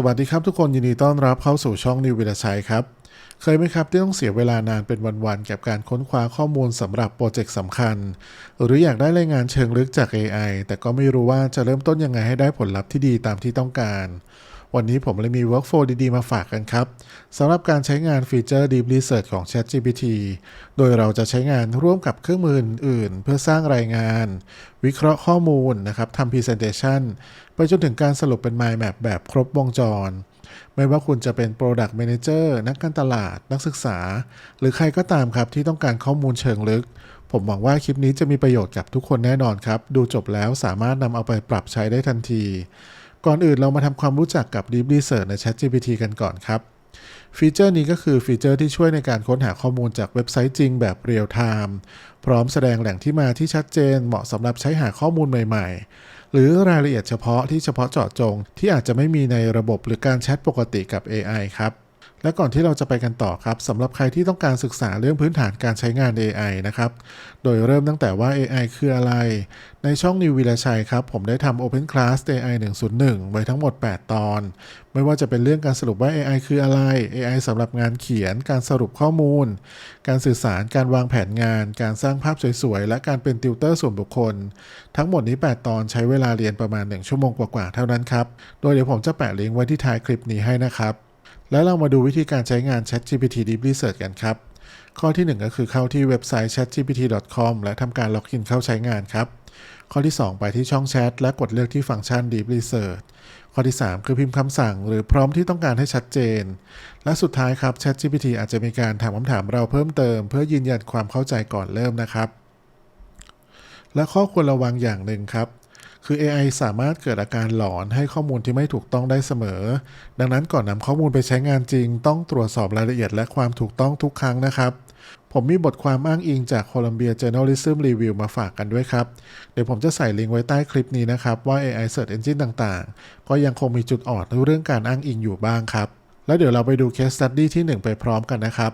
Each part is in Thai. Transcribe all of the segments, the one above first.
สวัสดีครับทุกคนยินดีต้อนรับเข้าสู่ช่องนิววิลชัยครับ เคยไหมครับที่ต้องเสียเวลานานเป็นวันๆกับการค้นคว้าข้อมูลสำหรับโปรเจกต์สำคัญ หรืออยากได้รายงานเชิงลึกจาก AI แต่ก็ไม่รู้ว่าจะเริ่มต้นยังไงให้ได้ผลลัพธ์ที่ดีตามที่ต้องการ วันนี้ผมเลยมี workflow ดีๆ มาฝากกันครับสำหรับการใช้งานฟีเจอร์ Deep Research ของ ChatGPT โดยเราจะใช้งานร่วมกับเครื่องมืออื่นๆเพื่อสร้างรายงาน วิเคราะห์ข้อมูลนะครับทำ Presentation ไปจนถึงการสรุปเป็น Mind Map แบบครบวงจร ไม่ว่าคุณจะเป็น Product Manager นักการตลาด นักศึกษา หรือใครก็ตามครับที่ต้องการข้อมูลเชิงลึกผมหวังว่าคลิปนี้จะมีประโยชน์กับทุกคนแน่นอนครับ ดูจบแล้วสามารถนำเอาไปปรับใช้ได้ทันที ก่อนอื่นเรามาทำความรู้จักกับ Deep Research ใน ChatGPT กันก่อนครับฟีเจอร์นี้ก็คือฟีเจอร์ที่ช่วยในการค้นหาข้อมูลจากเว็บไซต์จริงแบบเรียลไทม์พร้อมแสดงแหล่งที่มาที่ชัดเจนเหมาะสำหรับใช้หาข้อมูลใหม่ ๆ หรือรายละเอียดเฉพาะที่เฉพาะเจาะจง ที่อาจจะไม่มีในระบบหรือการแชทปกติกับ AI ครับ และก่อนที่เราจะไปกันต่อครับสำหรับใครที่ต้องการศึกษาเรื่องพื้นฐานการใช้งาน AI นะครับ โดยเริ่มตั้งแต่ว่า AI คืออะไร ในช่องนิววิลชัยครับ ผมได้ทำ Open Class AI 101 ไว้ทั้งหมด 8 ตอน ไม่ว่าจะเป็นเรื่องการสรุปว่า AI คืออะไร AI สำหรับงานเขียน การสรุปข้อมูล การสื่อสาร การวางแผนงาน การสร้างภาพสวยๆ และการเป็นติวเตอร์ส่วนบุคคล ทั้งหมดนี้ 8 ตอนใช้เวลาเรียนประมาณ 1 ชั่วโมงกว่าๆ เท่านั้นครับ โดยเดี๋ยวผมจะแปะลิงก์ไว้ที่ท้ายคลิปนี้ให้นะครับ แล้วเรามาดูวิธีการใช้งาน ChatGPT Deep Research กันครับ ข้อที่ 1 ก็คือเข้าที่เว็บไซต์ chatgpt.com และทำการล็อกอินเข้าใช้งานครับ ข้อที่ 2 ไปที่ช่องแชทและกดเลือกที่ฟังก์ชัน Deep Research ข้อที่ 3 คือพิมพ์คำสั่ง หรือพร้อมที่ต้องการให้ชัดเจน และสุดท้ายครับ ChatGPT อาจจะมีการถามคำถามเราเพิ่มเติม เพื่อยืนยันความเข้าใจก่อนเริ่มนะครับ และข้อควรระวังอย่างหนึ่งครับ คือ AI สามารถเกิดอาการหลอนให้ข้อมูลที่ไม่ถูกต้องได้เสมอ ดังนั้นก่อนนำข้อมูลไปใช้งานจริง ต้องตรวจสอบรายละเอียดและความถูกต้องทุกครั้งนะครับ ผมมีบทความอ้างอิงจาก Columbia Journalism Review มาฝากกันด้วยครับ เดี๋ยวผมจะใส่ลิงก์ไว้ใต้คลิปนี้นะครับ ว่า AI Search Engine ต่างๆ ก็ยังคงมีจุดอ่อนเรื่องการอ้างอิงอยู่บ้างครับ แล้วเดี๋ยวเราไปดู Case Study ที่ 1 ไปพร้อมกันนะครับ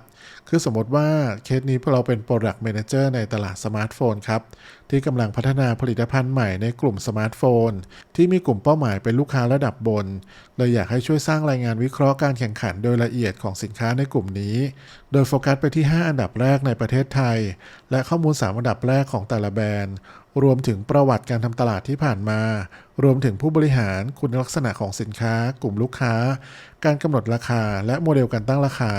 คือสมมติว่าเคสนี้พวกเราเป็น Product Manager ในตลาดสมาร์ทโฟนครับ ที่กำลังพัฒนาผลิตภัณฑ์ใหม่ในกลุ่มสมาร์ทโฟน ที่มีกลุ่มเป้าหมายเป็นลูกค้าระดับบนเลยอยากให้ช่วยสร้างรายงานวิเคราะห์การแข่งขันโดยละเอียดของสินค้าในกลุ่มนี้ โดยโฟกัสไปที่ 5 อันดับแรกในประเทศไทย และข้อมูล 3 อันดับแรกของแต่ละแบรนด์ รวมถึงประวัติการทำตลาดที่ผ่านมา รวมถึงผู้บริหารคุณลักษณะของสินค้า กลุ่มลูกค้า การกำหนดราคา และโมเดลการตั้งราคา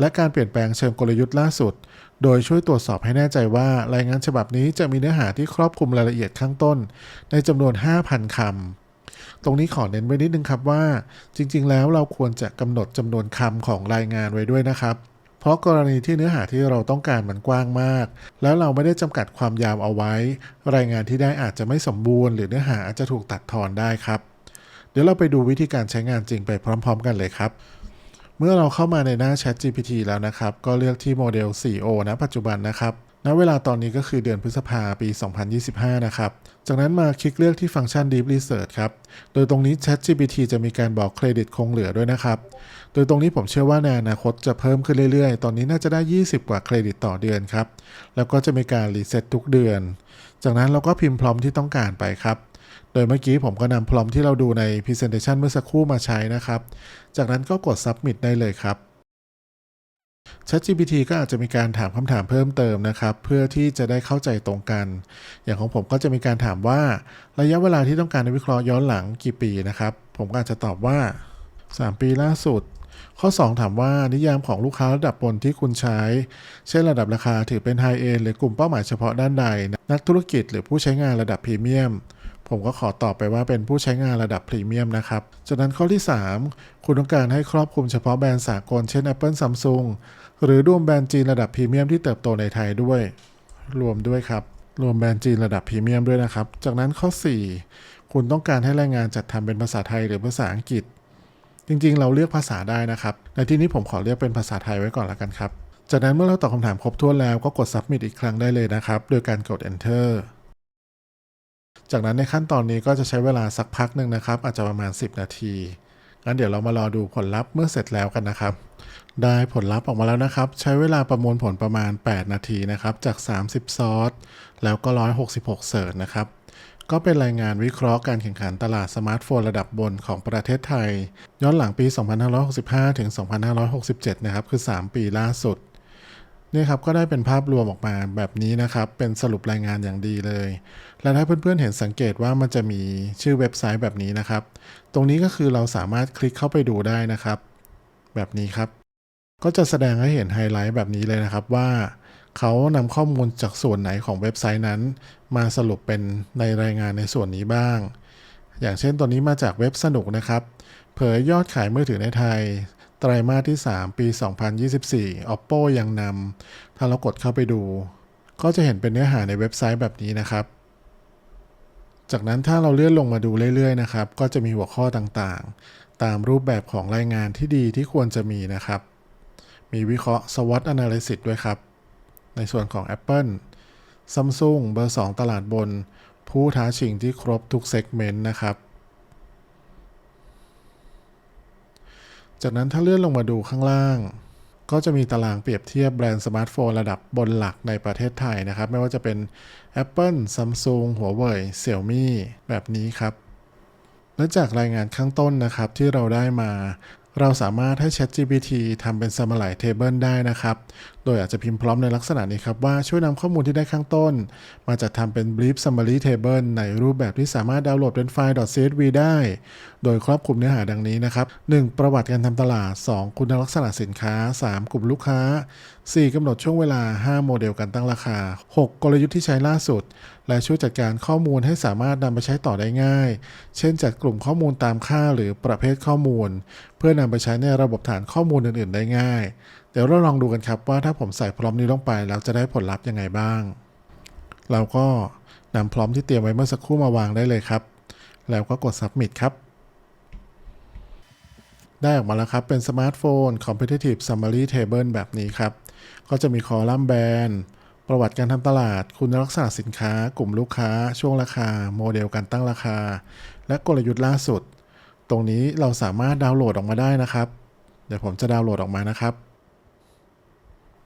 และการเปลี่ยนแปลงเชิงกลยุทธ์ล่าสุด โดยช่วยตรวจสอบให้แน่ใจว่ารายงานฉบับนี้จะมีเนื้อหาที่ครอบคลุมรายละเอียดข้างต้น ในจำนวน 5,000คำตรงนี้ขอเน้นไว้นิดนึงครับว่า จริง ๆ แล้วเราควรจะกำหนดจำนวนคำของรายงานไว้ด้วยนะครับ เพราะกรณีที่เนื้อหาที่เราต้องการมันกว้างมาก แล้วเราไม่ได้จำกัดความยาวเอาไว้ รายงานที่ได้อาจจะไม่สมบูรณ์หรือเนื้อหาอาจจะถูกตัดทอนได้ครับ เดี๋ยวเราไปดูวิธีการใช้งานจริงไปพร้อม ๆ กันเลยครับ เมื่อเราเข้ามาในหน้า Chat GPT แล้วนะครับ ก็เลือกที่โมเดล 4O นะปัจจุบันนะครับ ณเวลาตอนนี้ก็คือเดือนพฤษภาปี 2025 นะครับ จากนั้นมาคลิกเลือกที่ฟังก์ชัน Deep Research ครับ โดยตรงนี้ Chat GPT จะมีการบอกเครดิตคงเหลือด้วยนะครับ โดยตรงนี้ผมเชื่อว่าในอนาคตจะเพิ่มขึ้นเรื่อยๆ ตอนนี้น่าจะได้ 20 กว่าเครดิตต่อเดือนครับ แล้วก็จะมีการรีเซ็ตทุกเดือน จากนั้นเราก็พิมพ์พร้อมที่ต้องการไปครับ โดยเมื่อกี้ผมก็นำพร้อมที่เราดูใน Presentation เมื่อสักครู่มาใช้นะครับ จากนั้นก็กด Submit ได้เลยครับ ChatGPT ก็อาจจะมีการถามคำถามเพิ่มเติมนะครับ เพื่อที่จะได้เข้าใจตรงกัน อย่างของผมก็จะมีการถามว่าระยะเวลาที่ต้องการวิเคราะห์ย้อนหลังกี่ปีนะครับ ผมก็อาจจะตอบว่า 3 ปีล่าสุด ข้อ 2 ถามว่านิยามของลูกค้าระดับบนที่คุณใช้ เช่นระดับราคาถือเป็นไฮเอนหรือกลุ่มเป้าหมายเฉพาะด้านใด นักธุรกิจหรือผู้ใช้งานระดับพรีเมียม ผมก็ขอตอบไปว่าเป็นผู้ใช้งานระดับพรีเมียมนะครับ จากนั้นข้อที่ 3 คุณต้องการให้ครอบคลุมเฉพาะแบรนด์สากลเช่น Apple Samsung หรือรวมแบรนด์จีนระดับพรีเมียมที่เติบโตในไทยด้วย รวมด้วยครับ รวมแบรนด์จีนระดับพรีเมียมด้วยนะครับ จากนั้นข้อ 4 คุณต้องการให้รายงานจัดทำเป็นภาษาไทยหรือภาษาอังกฤษ จริงๆ เราเลือกภาษาได้นะครับในที่นี้ผมขอเลือกเป็นภาษาไทยไว้ก่อนละกันครับจากนั้นเมื่อเราตอบคำถามครบถ้วนแล้วก็กด submit อีกครั้งได้เลยนะครับ โดยการกด enter จากนั้นในขั้นตอนนี้ก็จะใช้เวลาสักพักหนึ่งนะครับ อาจจะประมาณ 10 นาทีงั้นเดี๋ยวเรามารอดูผลลัพธ์เมื่อเสร็จแล้วกันนะครับ ได้ผลลัพธ์ออกมาแล้วนะครับ ใช้เวลาประมวลผลประมาณ 8 นาทีนะครับ จาก 30 ซอสแล้วก็ 166 เสิร์ชนะครับ ก็เป็นรายงานวิเคราะห์การแข่งขันตลาดสมาร์ทโฟนระดับบนของประเทศไทย ย้อนหลังปี 2565 ถึง 2567 นะครับ คือ 3 ปีล่าสุด นี่ยครับก็ได้เป็นภาพรวมออกมาแบบนี้นะครับ เป็นสรุปรายงานอย่างดีเลย และถ้าเพื่อนๆเห็นสังเกตว่ามันจะมีชื่อเว็บไซต์แบบนี้นะครับ ตรงนี้ก็คือเราสามารถคลิกเข้าไปดูได้นะครับ แบบนี้ครับ ก็จะแสดงให้เห็นไฮไลท์แบบนี้เลยนะครับว่าเขานำข้อมูลจากส่วนไหนของเว็บไซต์นั้น มาสรุปเป็นในรายงานในส่วนนี้บ้าง อย่างเช่นตัวนี้มาจากเว็บสนุกนะครับ เผยยอดขายมือถือในไทย ไตรมาสที่ 3 ปี 2024 Oppo ยังนำ ถ้าเรากดเข้าไปดู ก็จะเห็นเป็นเนื้อหาในเว็บไซต์แบบนี้นะครับ จากนั้นถ้าเราเลื่อนลงมาดูเรื่อยๆนะครับ ก็จะมีหัวข้อต่างๆ ตามรูปแบบของรายงานที่ดีที่ควรจะมีนะครับ มีวิเคราะห์ SWOT Analysis ด้วยครับ ในส่วนของ Apple Samsung เบอร์ 2 ตลาดบน ผู้ท้าชิงที่ครบทุกเซกเมนต์นะครับ จากนั้นถ้าเลื่อนลงมาดูข้างล่าง ก็จะมีตารางเปรียบเทียบแบรนด์สมาร์ทโฟนระดับบนหลักในประเทศไทยนะครับ ไม่ว่าจะเป็น Apple Samsung Huawei Xiaomi แบบนี้ครับ และจากรายงานข้างต้นนะครับที่เราได้มาเราสามารถให้ ChatGPT ทำเป็น Summary Table ได้นะครับโดยอาจจะพิมพ์พร้อมในลักษณะนี้ครับว่าช่วยนำข้อมูลที่ได้ข้างต้น มาจัดทำเป็น Brief Summary Table ในรูปแบบที่สามารถดาวน์โหลดเป็นไฟล์ .csv ได้ โดยครอบคลุมเนื้อหาดังนี้นะครับ 1. ประวัติการทำตลาด 2. คุณลักษณะสินค้า 3. กลุ่มลูกค้า 4. กำหนดช่วงเวลา 5. โมเดลการตั้งราคา 6. กลยุทธ์ที่ใช้ล่าสุด และช่วยจัดการข้อมูลให้สามารถนำไปใช้ต่อได้ง่าย เช่นจัดกลุ่มข้อมูลตามค่าหรือประเภทข้อมูล เพื่อนำไปใช้ในระบบฐานข้อมูลอื่น ๆ ได้ง่าย เดี๋ยวเราลองดูกันครับว่าถ้าผมใส่พร้อมนี้ลงไปแล้วจะได้ผลลัพธ์ยังไงบ้าง เราก็นำพร้อมที่เตรียมไว้เมื่อสักครู่มาวางได้เลยครับ แล้วก็กด submit ครับ ได้ออกมาแล้วครับ เป็นสมาร์ทโฟน Competitive Summary Table แบบนี้ครับ ก็จะมีคอลัมน์แบรนด์ ประวัติการทำตลาด คุณลักษณะสินค้า กลุ่มลูกค้า ช่วงราคา โมเดลการตั้งราคา และกลยุทธ์ล่าสุด ตรงนี้เราสามารถดาวน์โหลดออกมาได้นะครับ เดี๋ยวผมจะดาวน์โหลดออกมานะครับ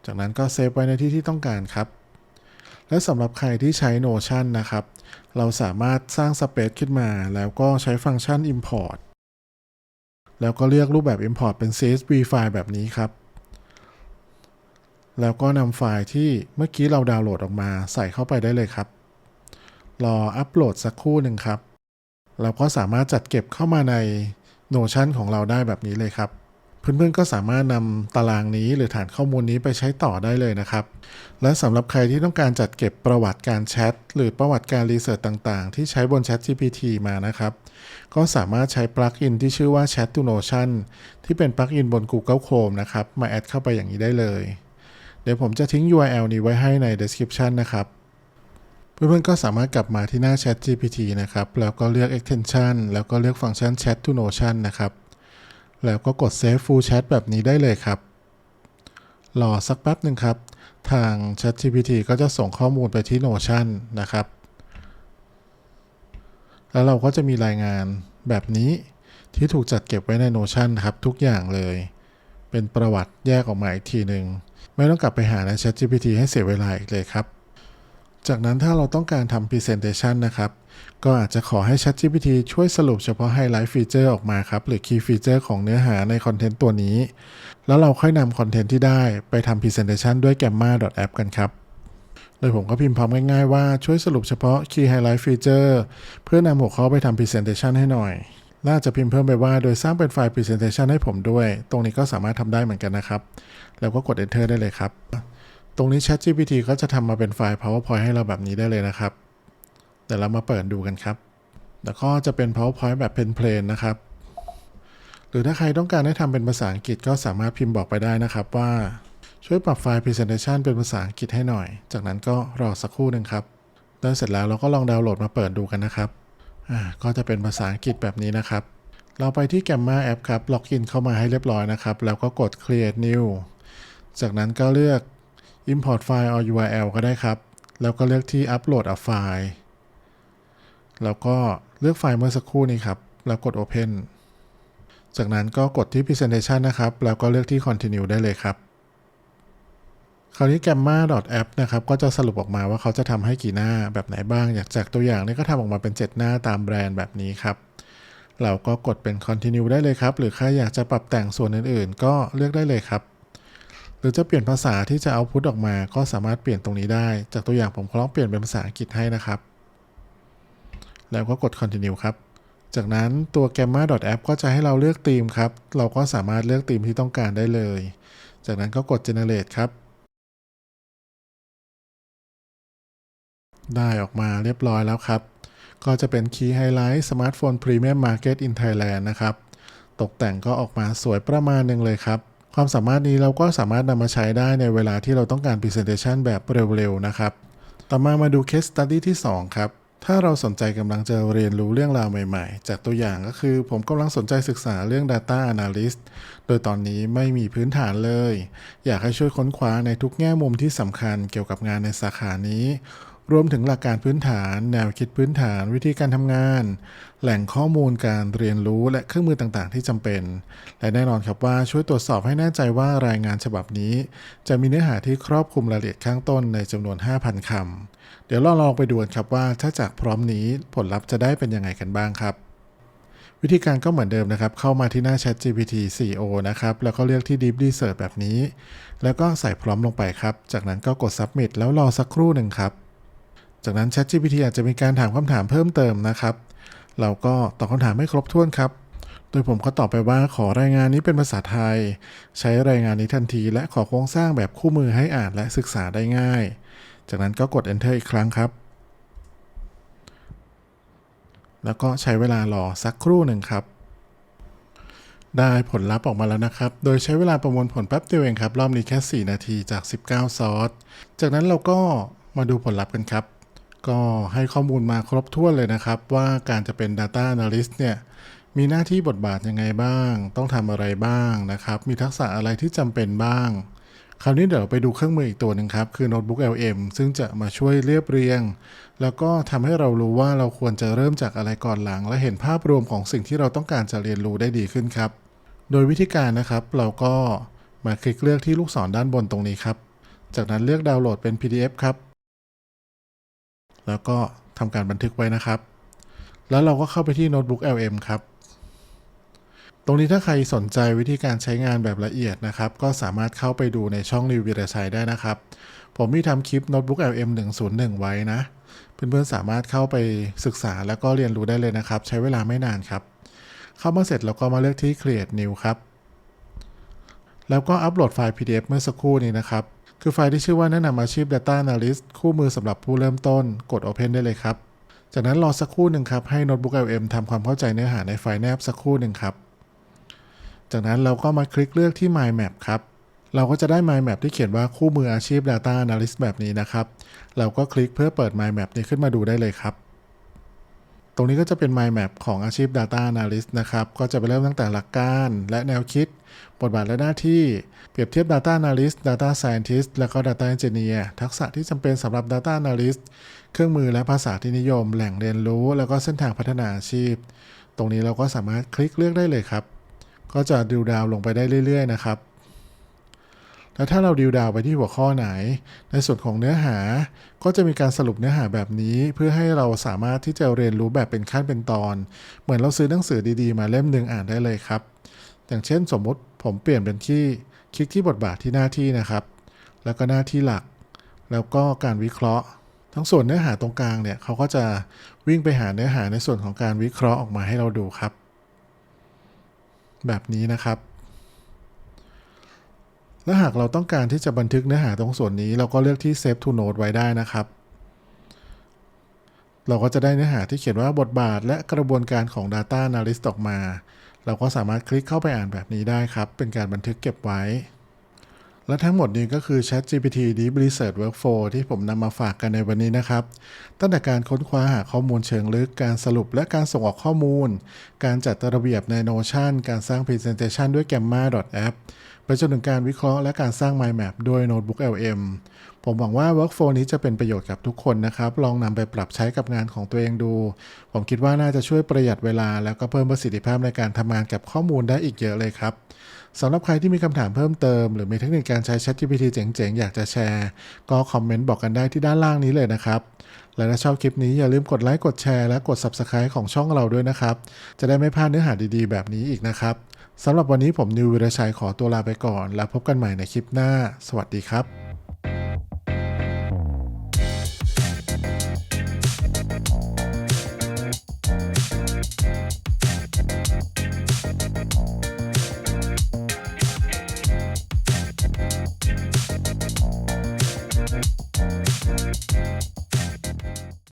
จากนั้นก็เซฟไว้ในที่ที่ต้องการครับ และสำหรับใครที่ใช้ Notion นะครับ เราสามารถสร้างสเปซขึ้นมา แล้วก็ใช้ฟังก์ชัน Import แล้วก็เลือกรูปแบบ Import เป็น CSV ไฟล์แบบนี้ครับ แล้วก็นำไฟล์ที่เมื่อกี้เราดาวน์โหลดออกมาใส่เข้าไปได้เลยครับ รออัปโหลดสักครู่หนึ่งครับ เราก็สามารถจัดเก็บเข้ามาใน Notion ของเราได้แบบนี้เลยครับ เพื่อนๆก็สามารถนำตารางนี้หรือฐานข้อมูลนี้ไปใช้ต่อได้เลยนะครับ และสำหรับใครที่ต้องการจัดเก็บประวัติการแชทหรือประวัติการรีเสิร์ชต่างๆ ที่ใช้บน Chat GPT มานะครับ ก็สามารถใช้ปลั๊กอินที่ชื่อว่า Chat to Notion ที่เป็นปลั๊กอินบน Google Chrome นะครับ มาแอดเข้าไปอย่างนี้ได้เลย เดี๋ยวผมจะทิ้ง URL นี้ไว้ให้ใน description นะครับเพื่อนๆก็สามารถกลับมาที่หน้า Chat GPT นะครับ แล้วก็เลือก extension แล้วก็เลือกฟังก์ชัน Chat to Notion นะครับ แล้วก็กด Save Full Chat แบบนี้ได้เลยครับ รอสักแป๊บหนึ่งครับ ทาง Chat GPT ก็จะส่งข้อมูลไปที่ Notion นะครับ แล้วเราก็จะมีรายงานแบบนี้ที่ถูกจัดเก็บไว้ใน Notion ครับทุกอย่างเลย เป็นประวัติแยกออกมาอีกทีหนึ่งไม่ต้องกลับไปหาใน Chat GPT ให้เสียเวลาอีกเลยครับ จากนั้นถ้าเราต้องการทำ Presentation นะครับ ก็อาจจะขอให้ ChatGPT ช่วยสรุปเฉพาะไฮไลท์ฟีเจอร์ออกมาครับ หรือ Key Feature ของเนื้อหาในคอนเทนต์ตัวนี้ แล้วเราค่อยนำคอนเทนต์ที่ได้ไปทำ Presentation ด้วย Gamma.app กันครับ โดยผมก็พิมพ์พร้อมง่ายๆว่าช่วยสรุปเฉพาะ Key Highlight Feature เพื่อนำหัวข้อไปทำ Presentation ให้หน่อย น่าจะพิมพ์เพิ่มไปว่าโดยสร้างเป็นไฟล์ Presentation ให้ผมด้วย ตรงนี้ก็สามารถทำได้เหมือนกันนะครับ แล้วก็กด Enter ได้เลยครับ ตรงนี้ ChatGPT ก็จะทำมาเป็นไฟล์ PowerPoint ให้เราแบบนี้ได้เลยนะครับเดี๋ยวเรามาเปิดดูกันครับแล้วก็จะเป็น PowerPoint แบบเพลนนะครับ หรือถ้าใครต้องการให้ทำเป็นภาษาอังกฤษก็สามารถพิมพ์บอกไปได้นะครับว่าช่วยปรับไฟล์ Presentation เป็นภาษาอังกฤษให้หน่อย จากนั้นก็รอสักครู่หนึ่งครับได้เสร็จแล้วเราก็ลองดาวน์โหลดมาเปิดดูกันนะครับอ่าก็จะเป็นภาษาอังกฤษแบบนี้นะครับ เราไปที่ Gamma App ครับ ล็อกอินเข้ามาให้เรียบร้อยนะครับ แล้วก็กด Create New จากนั้นก็เลือก Import File or URL ก็ได้ครับ แล้วก็เลือกที่ Upload a File แล้วก็เลือกไฟล์เมื่อสักครู่นี้ครับ แล้วกด Open จากนั้นก็กดที่ Presentation นะครับ แล้วก็เลือกที่ Continue ได้เลยครับ คราวนี้ gamma.app นะครับ ก็จะสรุปออกมาว่าเขาจะทำให้กี่หน้าแบบไหนบ้าง อยากจากตัวอย่างนี้ก็ทำออกมาเป็น 7 หน้าตามแบรนด์แบบนี้ครับ เราก็กดเป็น continue ได้เลยครับ หรือใครอยากจะปรับแต่งส่วนอื่นๆ ก็เลือกได้เลยครับ รือจะเปลี่ยนภาษาที่จะเอาพุทออกมา ก็สามารถเปลี่ยนตรงนี้ได้ จากตัวอย่างผมขอลองเปลี่ยนเป็นภาษาอังกฤษให้นะครับ แล้วก็กด continue ครับ จากนั้นตัว gamma.app ก็จะให้เราเลือกธีมครับ เราก็สามารถเลือกธีมที่ต้องการได้เลย จากนั้นก็กด generate ครับ ได้ออกมาเรียบร้อยแล้วครับ ก็จะเป็น Key Highlight Smartphone Premium Market in Thailand นะครับ ตกแต่งก็ออกมาสวยประมาณหนึ่งเลยครับ ความสามารถนี้เราก็สามารถนำมาใช้ได้ในเวลาที่เราต้องการ Presentation แบบเร็วๆ นะครับ ต่อมามาดู Case Study ที่ 2 ครับ ถ้าเราสนใจกำลังจะเรียนรู้เรื่องราวใหม่ๆ จากตัวอย่างก็คือผมกำลังสนใจศึกษาเรื่อง Data Analyst โดยตอนนี้ไม่มีพื้นฐานเลย อยากให้ช่วยค้นคว้าในทุกแง่มุมที่สำคัญเกี่ยวกับงานในสาขานี้ รวมถึงหลักการพื้นฐาน แนวคิดพื้นฐานวิธีการทำงาน แหล่งข้อมูลการเรียนรู้และเครื่องมือต่างๆ ที่จำเป็น และแน่นอนครับว่าช่วยตรวจสอบให้แน่ใจว่ารายงานฉบับนี้ จะมีเนื้อหาที่ครอบคลุมรายละเอียดข้างต้นในจำนวน 5,000คำเดี๋ยวเราลองไปดูครับว่าถ้าจากพร้อมนี้ผลลัพธ์จะได้เป็นยังไงกันบ้างครับวิธีการก็เหมือนเดิมนะครับ เข้ามาที่หน้า Chat GPT 4o นะครับ แล้วก็เลือกที่ Deep Research แบบนี้ แล้วก็ใส่พร้อมลงไปครับ จากนั้นก็กด Submit แล้วรอสักครู่หนึ่งครับ จากนั้น Chat GPT อาจจะมีการถามคำถามเพิ่มเติมนะครับ เราก็ตอบคำถามไม่ครบถ้วนครับ โดยผมก็ตอบไปว่าขอรายงานนี้เป็นภาษาไทย ใช้รายงานนี้ทันที และขอโครงสร้างแบบคู่มือให้อ่านและศึกษาได้ง่าย จากนั้นก็กด Enter อีกครั้งครับ แล้วก็ใช้เวลารอสักครู่หนึ่งครับได้ผลลัพธ์ออกมาแล้วนะครับ โดยใช้เวลาประมวลผลแป๊บเดียวเองครับ รอบนี้แค่ 4 นาทีจาก 19 ซอส จากนั้นเราก็มาดูผลลัพธ์กันครับ ก็ให้ข้อมูลมาครบถ้วนเลยนะครับ ว่าการจะเป็น Data Analyst เนี่ยมีหน้าที่บทบาทยังไงบ้าง ต้องทำอะไรบ้างนะครับ มีทักษะอะไรที่จำเป็นบ้าง คราวนี้เดี๋ยวไปดูเครื่องมืออีกตัวหนึ่งครับ คือ Notebook LM ซึ่งจะมาช่วยเรียบเรียง แล้วก็ทำให้เรารู้ว่าเราควรจะเริ่มจากอะไรก่อนหลัง และเห็นภาพรวมของสิ่งที่เราต้องการจะเรียนรู้ได้ดีขึ้นครับ โดยวิธีการนะครับ เราก็มาคลิกเลือกที่ลูกศรด้านบนตรงนี้ครับ จากนั้นเลือกดาวน์โหลดเป็น PDF ครับ แล้วก็ทำการบันทึกไว้นะครับ แล้วเราก็เข้าไปที่ Notebook LM ครับ ตรงนี้ถ้าใครสนใจวิธีการใช้งานแบบละเอียดนะครับ ก็สามารถเข้าไปดูในช่องรีวิววิทยาชัยได้นะครับ ผมมีทำคลิป Notebook LM 101 ไว้นะ เพื่อนๆสามารถเข้าไปศึกษาแล้วก็เรียนรู้ได้เลยนะครับ ใช้เวลาไม่นานครับ เข้ามาเสร็จเราก็มาเลือกที่ Create New ครับ แล้วก็อัปโหลดไฟล์ PDF เมื่อสักครู่นี้นะครับ คือไฟล์ที่ชื่อว่าแนะนำอาชีพ Data Analyst คู่มือสำหรับผู้เริ่มต้น กด Open ได้เลยครับ จากนั้นรอสักครู่หนึ่งครับ ให้ Notebook LM ทำความเข้าใจเนื้อหาในไฟล์แนบสักครู่หนึ่งครับ จากนั้นเราก็มาคลิกเลือกที่ My Map ครับ เราก็จะได้ My Map ที่เขียนว่าคู่มืออาชีพ Data Analyst แบบนี้นะครับ เราก็คลิกเพื่อเปิด My Map นี้ขึ้นมาดูได้เลยครับ ตรงนี้ก็จะเป็น My Map ของอาชีพ Data Analyst นะครับ ก็จะไปเริ่มตั้งแต่หลักการและแนวคิด บทบาทและหน้าที่ เปรียบเทียบ Data Analyst Data Scientist แล้วก็ Data Engineer ทักษะที่จำเป็นสำหรับ Data Analyst เครื่องมือและภาษาที่นิยม แหล่งเรียนรู้ แล้วก็เส้นทางพัฒนาอาชีพ ตรงนี้เราก็สามารถคลิกเลือกได้เลยครับ ก็จะดิวดาวลงไปได้เรื่อยๆนะครับ แล้วถ้าเราดิวดาวไปที่หัวข้อไหน ในส่วนของเนื้อหาก็จะมีการสรุปเนื้อหาแบบนี้ เพื่อให้เราสามารถที่จะเรียนรู้แบบเป็นขั้นเป็นตอน เหมือนเราซื้อหนังสือดีๆ มาเล่มหนึ่งอ่านได้เลยครับ อย่างเช่นสมมติผมเปลี่ยนเป็นที่คลิกที่บทบาทที่หน้าที่นะครับ แล้วก็หน้าที่หลัก แล้วก็การวิเคราะห์ ทั้งส่วนเนื้อหาตรงกลางเนี่ยเขาก็จะวิ่งไปหาเนื้อหาในส่วนของการวิเคราะห์ออกมาให้เราดูครับ แบบนี้นะครับ และหากเราต้องการที่จะบันทึกเนื้อหาตรงส่วนนี้ เราก็เลือกที่ Save to Note ไว้ได้นะครับ เราก็จะได้เนื้อหาที่เขียนว่าบทบาท และกระบวนการของ Data Analyst ออกมา เราก็สามารถคลิกเข้าไปอ่านแบบนี้ได้ครับ เป็นการบันทึกเก็บไว้ และทั้งหมดนี้ก็คือ ChatGPT Deep Research Workflow ที่ผมนำมาฝากกันในวันนี้นะครับ ตั้งแต่การค้นคว้าหาข้อมูลเชิงลึก การสรุปและการส่งออกข้อมูล การจัดระเบียบใน Notion การสร้าง Presentation ด้วย Gamma.app ไปจนถึงการวิเคราะห์และการสร้าง Mind Map ด้วย Notebook LM ผมหวังว่า Workflow นี้จะเป็นประโยชน์กับทุกคนนะครับ ลองนำไปปรับใช้กับงานของตัวเองดู ผมคิดว่าน่าจะช่วยประหยัดเวลา แล้วก็เพิ่มประสิทธิภาพในการทำงานกับข้อมูลได้อีกเยอะเลยครับสำหรับใครที่มีคำถามเพิ่มเติม หรือมีเทคนิคการใช้ ChatGPT เจ๋งๆ อยากจะแชร์ ก็คอมเมนต์บอกกันได้ที่ด้านล่างนี้เลยนะครับ และถ้าชอบคลิปนี้อย่าลืมกดไลค์กดแชร์และกด Subscribe ของช่องเราด้วยนะครับ จะได้ไม่พลาดเนื้อหาดีๆ แบบนี้อีกนะครับ สำหรับวันนี้ผมนิววิรชัยขอตัวลาไปก่อน แล้วพบกันใหม่ในคลิปหน้า สวัสดีครับ